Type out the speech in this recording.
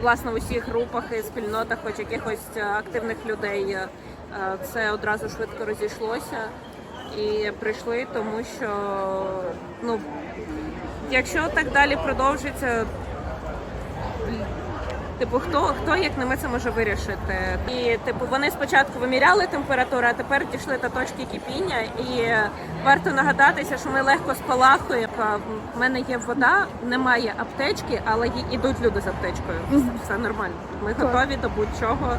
власне в усіх групах і спільнотах, хоч якихось е, активних людей, це одразу швидко розійшлося. І прийшли, тому що ну, якщо так далі продовжиться, Типу, хто хто як не ми це може вирішити? І типу вони спочатку виміряли температуру, а тепер дійшли до точки кипіння. І варто нагадатися, що ми легко спалахуємо. В мене є вода, немає аптечки, але йдуть люди з аптечкою. Все нормально. Ми готові до будь-чого.